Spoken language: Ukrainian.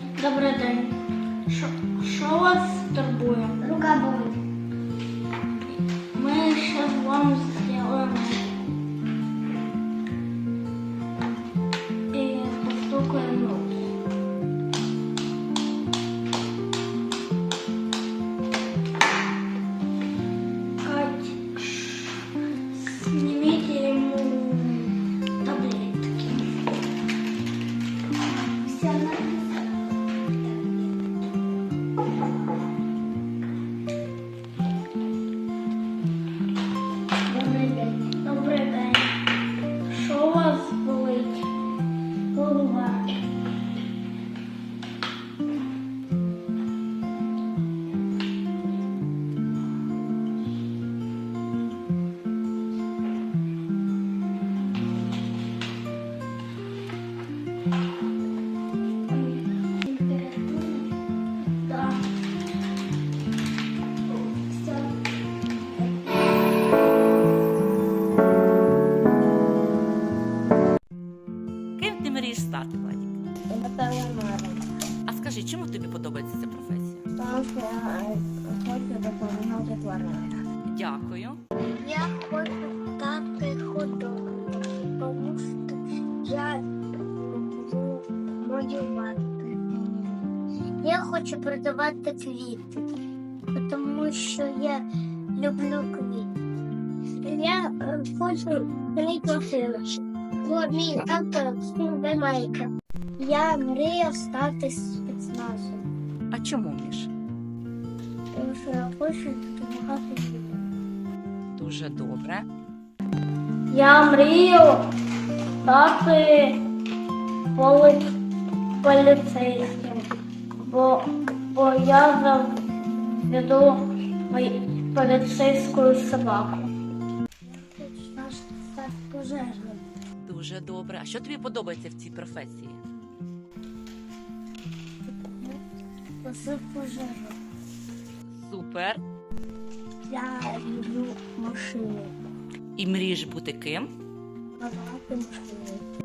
Добрий день. Що, вас турбує? Рука болить. Ми зараз вам зробимо і постукаємо стати, Марина. А скажи, чому тобі подобається ця професія? Тому що я хочу допомагати тваринам. Дякую. Я хочу стати художником, тому що я люблю малювати. Я хочу продавати квіти, тому що я люблю квіти. Я е, хочу прикосити. Бо мій тато співбемайка. Я мріяв стати спецназом, А чому Міш? тому що я хочу допомагати людям. Дуже добре. Я мрію стати поли- поліцейським, бо, бо я заведу поліцейську собаку. Я хочу стати пожежним. Дуже добре. А що тобі подобається в цій професії? Пожежу. Супер. Я люблю машини. І мрієш бути ким? Багато машини.